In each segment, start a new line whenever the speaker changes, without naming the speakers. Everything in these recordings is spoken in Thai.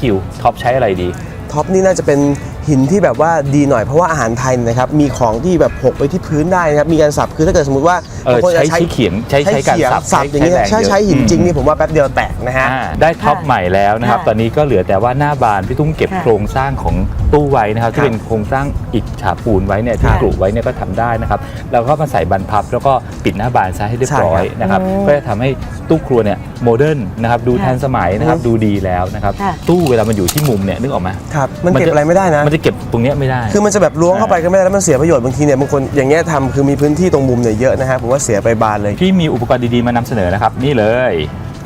คิวท็อปใช้อะไรดี
ท็อปนี่น่าจะเป็น หินที่แบบว่าดีหน่อยเพราะว่าอาหารไทยเนี่ยนะครับมีของที่แบบหกไปที่พื้นได้นะครับมีการสับคือถ้าเกิดสมมติว่า
เออบา
งคนจะ
ใช้เขียนใช้ใช้การ
เขียง
สับ
สับอย่างเงี้ย
ใช้แรง
ใช้ใช้
เยอะ
หินจริง
อืม
นี่ผมว่าแป๊บเดียวแตกนะฮะ
อ่าได้ท็อป
ค่ะ
ใหม่แล้วนะครับ
ค่ะ
ตอนนี้ก็เหลือแต่ว่าหน้าบานพี่ตุ้มเก็บ
ค่ะ
โครงสร้างของตู้ไว้นะครับที่
ครับ
เป็นโครงสร้างอิฐฉาบปูนไว้เนี่ยที่
ค่ะ
กรุไว้เนี่ยก็ทำได้นะครับแล้วก็มาใส่บานพับ แล้วก็ปิดหน้าบานซะให้เรียบร้อย
ใช่ครับ
นะครับ
อืม
ก็จะทำให้ตู้ครัวเนี่ยโมเดิร์นนะครับดู
ค่ะ
ทันสมัยนะครับ
อืม
ดูดีแล้วนะครับ
ค่ะ
ตู้เวลามันอยู่ที่มุมเนี่ยนึกออกไหม
ครับมัน
มัน
เก็บ
จะ
อะไรไม่ได้นะ
มันจะเก็บตรงเนี้ยไม่ได้
คือมันจะแบบล้วงเข้าไปก็ไม่ได้แล้วมันเสียประโยชน์บางทีเนี่ยบางคนอย่างเงี้ยทำคือมีพื้นที่ตรงมุมเนี่ยเยอะนะฮะผมว่าเสียไปบานเลย
พี่มีอุปกรณ์ดีๆมานำเสนอนะครับ นี่เลย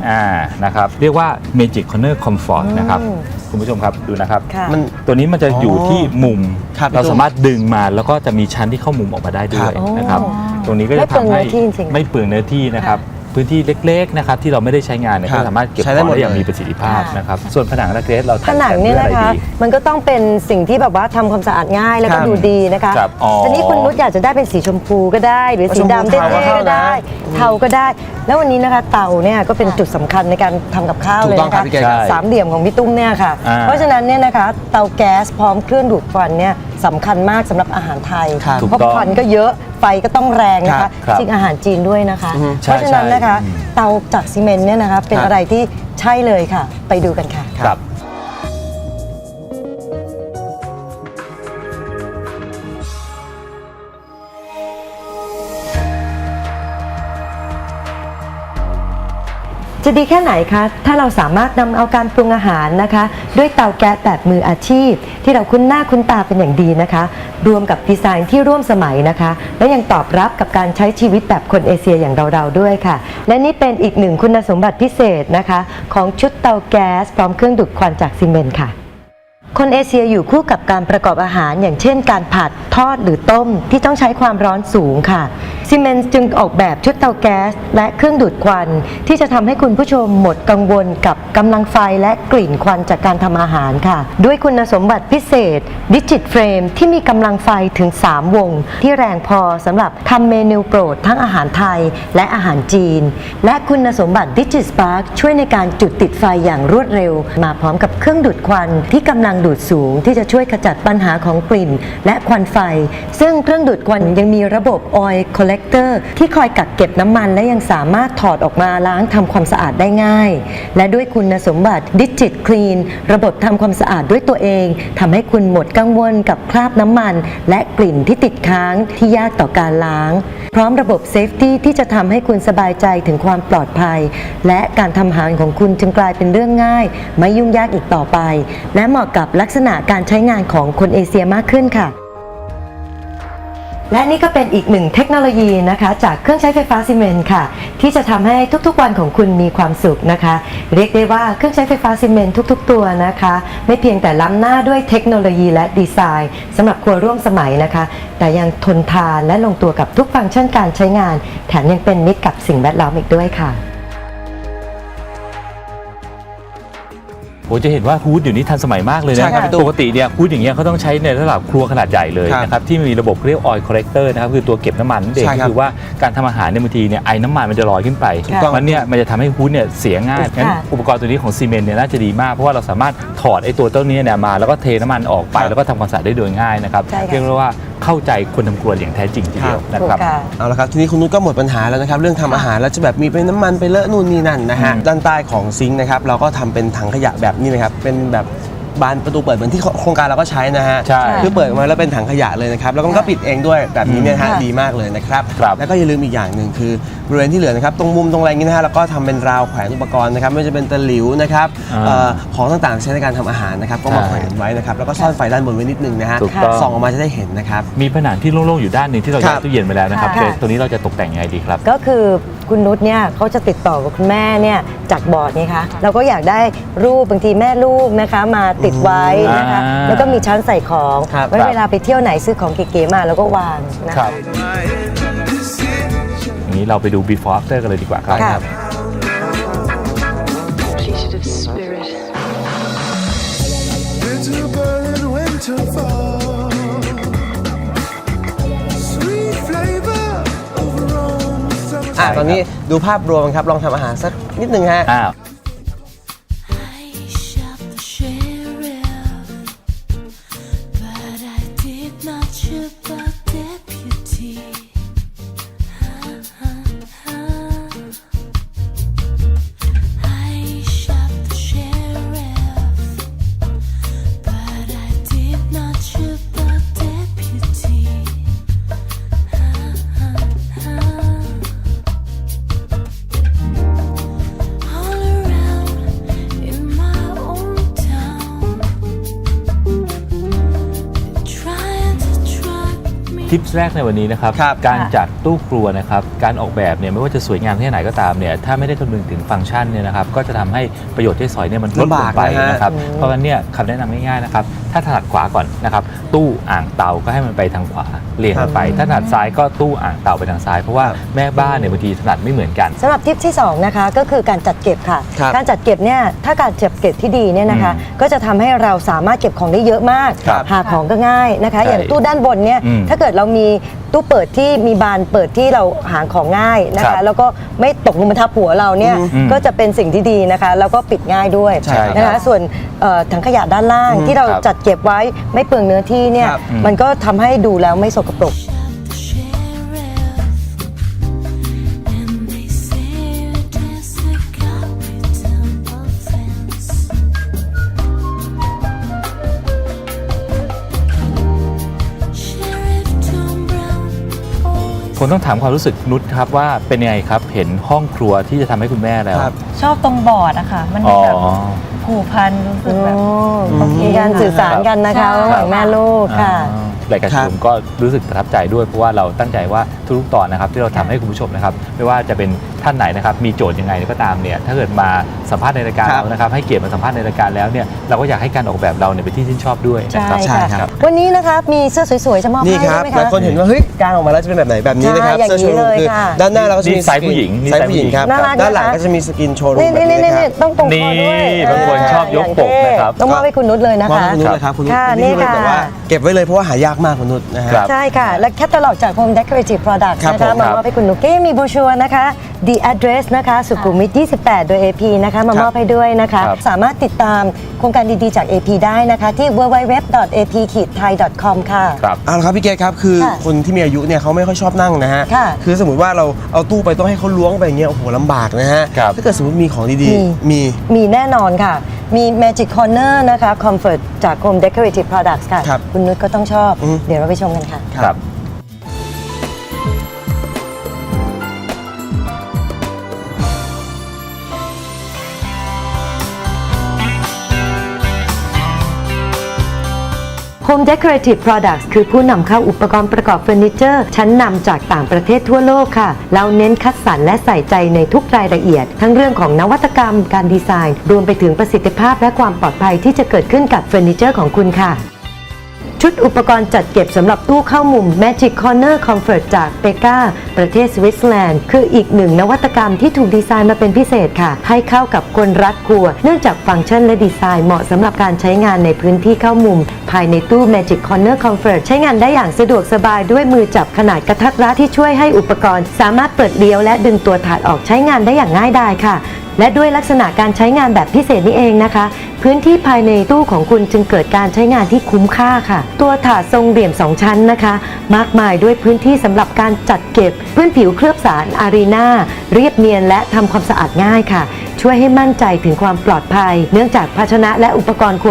อ่านะครับเรียกว่า Magic Corner Comfort นะครับ
อืม
คุณผู้ชมครับดูนะครับ
ค่ะ
มัน
ตัวนี้มันจะอยู่ที่มุม
ครับ
เราสามารถดึงมาแล้วก็จะมีชั้นที่เข้ามุมออกมาได้ด้วย
ครับ
นะครับ
อ๋อ
ตรงนี้ก็จะ
ไม่เปลือง
ทำให้
เนื้อที่จริงๆ
ไม่เปลืองเนื้อที่นะครับ พื้นที่เล็กๆนะครับที่เราไม่ได้ใช้งานเนี่ย
ครับ
ก็สามารถเก็บ
ใช้
ข
ได้
อง
หมด
ได้อย่าง
เลย
มีประสิทธิภาพ
ค่ะ
นะครับส่วนผนังและเกรสเรา
ผ
ทำ
นัง
กัน
เนี่ย
ด้วยอะไร
นะคะ
ดี
มันก็ต้องเป็นสิ่งที่แบบว่าทำความสะอาดง่ายแล้วก็
ครับ
ดูดีนะคะ
ครับอ๋อ
ทีนี้คุณนุชอยากจะได้เป็นสีชมพูก็ได้ หรือสีดำ
ชมพู
เท่
เทา
ๆก็ได้ เทาก็ได้ แล้ววันนี้นะคะเตาเนี่ยก็เป็นจุดสำคัญในการทำกับข้าว
ถู
เล
ก
ย
ต้อง
นะ
ครั
คะ
บพี่เก๋ครับ
สามเหลี่ยมของพี่ตุ้มเนี่ยค่ะ
อ่า
เพราะฉะนั้นเนี่ยนะคะเตาแก๊สพร้อมเครื่องดูดควันเนี่ยสำคัญมากสำหรับอาหารไทย
ครับ
ถูก
เพราะ
ต้อง
ควันก็เยอะไฟก็ต้องแรงนะ
ครั
คะ
บ
ครับ
จริงอาหารจีนด้วยนะคะ
อือฮึ
ใช่
เพราะฉะนั้นนะคะ
ใช่อืม
เตาจากซีเมนต์เนี่ยนะคะเป็น
ครับ
อะไรที่ใช่เลยค่ะ ไปดูกันค่ะ
ครับ
จะดีแค่ไหนคะ ถ้าเราสามารถนำเอาการปรุงอาหารนะคะ ด้วยเตาแก๊สแบบมืออาชีพ ที่เราคุ้นหน้าคุ้นตาเป็นอย่างดีนะคะ รวมกับดีไซน์ที่ร่วมสมัยนะคะ และยังตอบรับกับการใช้ชีวิตแบบคนเอเชียอย่างเราๆด้วยค่ะ และนี่เป็นอีกหนึ่งคุณสมบัติพิเศษนะคะ ของชุดเตาแก๊สพร้อมเครื่องดูดควันจากซีเมนต์ค่ะ คนเอเชียอยู่คู่กับการประกอบอาหารอย่างเช่น การผัดทอดหรือต้มที่ต้องใช้ความร้อนสูงค่ะ ซีเมนส์จึงออกแบบชุดเตาแก๊ส และเครื่องดูดควัน ที่จะทำให้คุณผู้ชมหมดกังวลกับกำลังไฟและกลิ่นควันจากการทำอาหารค่ะ ด้วยคุณสมบัติพิเศษดิจิตเฟรมที่มีกำลังไฟถึง 3 วง ที่แรงพอสำหรับทำเมนูโปรดทั้งอาหารไทยและอาหารจีน และคุณสมบัติดิจิตสปาร์คช่วยในการจุดติดไฟอย่างรวดเร็ว มาพร้อมกับเครื่องดูดควันที่กำลังดูดสูง ที่จะช่วยขจัดปัญหาของกลิ่น และควันไฟ ซึ่งเครื่องดูดควันยังมีระบบออยล์ Oil Collector ที่คอยกักเก็บน้ำมันและยังสามารถถอดออกมาล้างทำความสะอาดได้ง่าย และด้วยคุณสมบัติดิจิตคลีนระบบทำความสะอาดด้วยตัวเองทำให้คุณหมดกังวลกับคราบน้ำมัน และกลิ่นที่ติดค้างที่ยากต่อการล้าง พร้อมระบบเซฟตี้ที่จะทำให้คุณสบายใจถึงความปลอดภัย และการทำอาหารของคุณจึงกลายเป็นเรื่องง่าย ไม่ยุ่งยากอีกต่อไป และเหมาะกับลักษณะการใช้งานของคนเอเชียมากขึ้นค่ะ และนี่ก็เป็นอีกหนึ่งเทคโนโลยีนะคะ จากเครื่องใช้ไฟฟ้าซีเมนต์ค่ะ ที่จะทำให้ทุกๆวันของคุณมีความสุขนะคะ เรียกได้ว่าเครื่องใช้ไฟฟ้าซีเมนต์ทุก ๆ ตัวนะคะ ไม่เพียงแต่ล้ำหน้าด้วยเทคโนโลยีและดีไซน์สำหรับครัวร่วมสมัยนะคะ แต่ยังทนทานและลงตัวกับทุกฟังก์ชันการใช้งาน แถมยังเป็นมิตรกับสิ่งแวดล้อมอีกด้วยค่ะ
โอ้จะเห็นว่าฮูดเดี๋ยวนี้ทันสมัยมากเลย
ใช่
นะครับ
พี่ตุ๊ก
ปกติเนี่ยฮูดอย่างเงี้ยเขาต้องใช้ในระดับครัวขนาดใหญ่เลย
ครับ
นะครับที่มีระบบเรียก oil collector นะครับคือตัวเก็บน้ำมันนั่นเอง
ใช่ครับ
ก็คือว่าการทำอาหารเนี่ยบางทีเนี่ยไอ้น้ำมันมันจะลอยขึ้นไป
ถูกต้อง
มันเนี่ยมันจะทำให้ฮูดเนี่ยเสียง่ายงั้น
ค่ะ
อุปกรณ์ตัวนี้ของซีเมนต์เนี่ยน่าจะดีมากเพราะว่าเราสามารถถอดไอ้ตัวเต้านี้เนี่ยมาแล้วก็เทน้ำมันออกไป
ครับ
แล้วก็ทำความสะอาดได้โดยง่ายนะครับ
ใช่ค่ะ
เรียกได้ว่า เข้าใจคนทำครัวอย่างแท้จริงทีเดียวนะ
ถูก
ครับ
ค่ะ
เอาละครับทีนี้คุณนุชก็หมดปัญหาแล้วนะครับ เรื่องทำอาหารแล้วจะแบบมีเป็นน้ำมันไปเลอะนู่นนี่นั่นนะฮะ
อืม
ด้านใต้ของซิงค์นะครับเราก็ทำเป็นถังขยะแบบนี้นะครับเป็นแบบ บานประตูเปิดเหมือนที่โครงการเราก็ใช้นะฮะ
ใช่
คือเปิดออกมาแล้วเป็นถังขยะเลยนะครับแล้วก็มันก็ปิดเองด้วยแบบนี้เนี่ยนะฮะ
ค่ะ
ดีมากเลยนะครับ
ครับ
แล้วก็อย่าลืมอีกอย่างหนึ่งคือบริเวณที่เหลือนะครับตรงมุมตรงอะไรอย่างนี้นะฮะเราก็ทำเป็นราวแขวนอุปกรณ์นะครับไม่ว่าจะเป็นตะหลิวนะครับ
อ่า
เอ่อของต่างๆใช้ในการทำอาหารนะครับก็มา
ใช่
แขวนไว้นะครับแล้วก็ซ่อนไฟด้านบนไว้นิดนึงนะฮะ
ถูกต้อง
ส่องออกมาจะได้เห็นนะครับ
มีผนังที่โล่งๆอยู่ด้านหนึ่งที่เรา
ครั
ย้า
บ
ยตู้เย็นไปแล้วนะครับ
ค่ะ
เดี๋ยวตัวนี้เราจะตกแต่งยังไงดีครับ
ก็คือคุณนุชเนี่ยเขาจะติดต่อกับคุณแม่เนี่ยจากบอร์ดไงคะเราก็อยากได้รูปบางทีแม่ลูกนะคะมาติดไว้นะคะ
อ่า
แล้วก็มีชั้นใส่ของ
ครับ
ไว้เวลาไปเที่ยวไหนซื้อของเก๋ๆมาแล้วก็วางนะ
ค
คะ
รับอย่างนี้เราไปดู before after กันเลยดีกว่าครับ
ค่ะ
completed of spirit.
Winter burn, winter fall. Sweet flavor of Rome.
อะตอนนี้ดูภาพรวมครับ ลองทำอาหารสักนิดนึงฮะ
อ้าว ทิปแรกในวันนี้นะครับ
ครับ
การจัดตู้ครัวนะครับ การออกแบบเนี่ยไม่ว่าจะสวยงามแค่ไหนก็ตามเนี่ย ถ้าไม่ได้คำนึงถึงฟังก์ชันเนี่ยนะครับ ก็จะทำให้ประโยชน์ที่สอยเนี่ยมันลดล
ลำบางก
ไป
นะฮะ
นะครับ เพราะฉะนั้นเนี่ยคำแนะนำง่ายๆนะครับ ถ้าถนัดขวาก่อนนะครับ ตู้อ่างเตาก็ให้มันไปทางขวาเรียงกันไป ถ้าถนัดซ้ายก็ตู้อ่างเตาไปทางซ้าย เพราะว่าแม่บ้านเนี่ยบางทีถนัดไม่เหมือนกัน
สำหรับทิปที่2นะคะก็คือการจัดเก็บค่ะ
ครับ
การจัดเก็บเนี่ยถ้าการจัดเก็บที่ดีเนี่ยนะคะ
อืม
ก็จะทำให้เราสามารถเก็บของได้เยอะมาก
ครับ
หาของก็ง่ายนะคะ
ใช่
อย่างตู้ด้านบนเนี่ย
อืม
ถ้าเกิดเรามีตู้เปิดที่มีบานเปิดที่เราหาของง่ายนะ
ครั
คะ
บ
แล้วก็ไม่ตกลงมาทับหัวเราเนี่ย
อืม
ก็จะเป็นสิ่งที่ดีนะคะ แล้วก็ปิดง่ายด้วย
ใช่ครับ
นะคะ ส่วนเอ่อถังขยะด้านล่าง
อืม
ที่เรา
ครับ
จัดเก็บไว้ไม่เปลืองเนื้อที่เนี่ย
ครับ
มันก็ทำให้ดูแล้วไม่สกปรก
always
ผมต้องถามความรู้สึกนุชครับว่าเป็นยังไงครับ เห็นห้องครัวที่จะทำให้คุณแม่แล้ว
ครับ
ชอบตรงบอร์ดอะค่ะ มัน
อ๋อ
แบบผูกพันรู้สึกแบบ
มีการสื่อสารกันนะคะ
ใช่
ระหว่างแม่ลูกค่ะ
อ่ารายการ
ครับ
ชุมก็รู้สึกประทับใจด้วยเพราะว่าเราตั้งใจว่าทุกๆตอนนะครับที่เราทำให้คุณผู้ชมนะครับ ไม่ว่าจะเป็น ท่านไหนนะครับมีโจทย์ยังไงก็ตามเนี่ยถ้าเกิดมาสัมภาษณ์ในรายการ
ครับ
เรานะครับให้เกียรติมาสัมภาษณ์ในรายการแล้วเนี่ยเราก็อยากให้การออกแบบเราเนี่ยเป็นที่ชื่นชอบด้วยนะครับ
ใช่
ใช่
ค่ะ
ครับ
วันนี้นะคะมีเสื้อสวยๆจะมอบ
นี่
ให้
ครับ
ใช่ไหม
หลาย
คะ
คนเห็นว่าเฮ้ยกางออกมาแล้วจะเป็นแบบไหนแบบนี้นะครับ
ใช่อย่างนี้
สื้โชว์
เลย
คือ
ค่ะ
ด้านหน้าเราก็จะมี
นี่ไซส์ผู้หญิงนี่
ไซส์ผู้หญิงครับ
น่ารัก
ด้านหลัง
นะคะ
ก็จะมีสกินโชว์รูม
นี่
แบบ
นี่
นี้
นี่
นะครับ
ต้องตรงคอด้วย
นี่บางคนชอบยกปกนะครับ
ต้องมอบให้คุณนุชเลยนะ
มอบ
คะ
ให้คุณนุชเลยครับคุณนุช
ค่ะ
นี่คือ
นี่ค่ะ
แบบว่าเก็บไว้เลยเพราะว่าหายากมากคุณนุชนะฮะ
ครับ
ใช่ค่ะและแคตตาล็อกจาก Home Decorative Products
ครับ
นะ
ผ
คะ
ม
มามอบให้คุณนุชก็ยังมีบูชัวนะคะ The Address นะคะ สุขุมวิท 28 โดย AP นะคะ มามอบให้ด้วยนะคะ
ครับ
สามารถติดตามโครงการดีๆ จาก AP ได้นะคะ ที่ www.ap-thai.com ค่ะ
ครับ
เอาละครับพี่เกดครับคือ
ค่ะ
คนที่มีอายุเนี่ยเขาไม่ค่อยชอบนั่งนะฮะ
ค่ะ
คือสมมติว่าเราเอาตู้ไปต้องให้เขาล้วงไปอย่างเงี้ยโอ้โหลำบากนะฮะ
ครับ
ถ้าเกิดสมมติมีของดี
มี
ๆ มี
มีแน่นอนค่ะ มี Magic Corner นะคะ Comfort จาก Home Decorative Products ค่ะ
ครับ
คุณนุชก็ต้องชอบ
อืม
เดี๋ยวเราไปชมกันค่ะ
ครับ
Home Decorative Products คือผู้นำเข้าอุปกรณ์ประกอบเฟอร์นิเจอร์ ชั้นนำจากต่างประเทศทั่วโลกค่ะ เราเน้นคัดสรรและใส่ใจในทุกรายละเอียด ทั้งเรื่องของนวัตกรรม การดีไซน์ รวมไปถึงประสิทธิภาพและความปลอดภัยที่จะเกิดขึ้นกับเฟอร์นิเจอร์ของคุณค่ะ ชุดอุปกรณ์จัดเก็บสำหรับตู้เข้ามุม Magic Corner Comfort จากเปกาประเทศสวิตเซอร์แลนด์ คืออีกหนึ่งนวัตกรรมที่ถูกดีไซน์มาเป็นพิเศษค่ะ ให้เข้ากับคนรักครัว เนื่องจากฟังก์ชันและดีไซน์เหมาะสำหรับการใช้งานในพื้นที่เข้ามุม ภายในตู้ Magic Corner Comfort ใช้งานได้อย่างสะดวกสบายด้วยมือจับขนาดกระทัดรัดที่ช่วยให้อุปกรณ์ สามารถเปิดเลี้ยวและดึงตัวถาดออกใช้งานได้อย่างง่ายดายค่ะและด้วยลักษณะการใช้งานแบบพิเศษนี้เองนะคะ พื้นที่ภายในตู้ของคุณจึงเกิดการใช้งานที่คุ้มค่าค่ะ ตัวถาดทรงเหลี่ยม 2 ชั้นนะคะ มากมายด้วยพื้นที่สำหรับการจัดเก็บ พื้นผิวเคลือบสารอารีนาเรียบเนียนและทำความสะอาดง่ายค่ะ ช่วยให้มั่นใจถึงความปลอดภัย เนื่องจากภาชนะและอุปกรณ์ครัว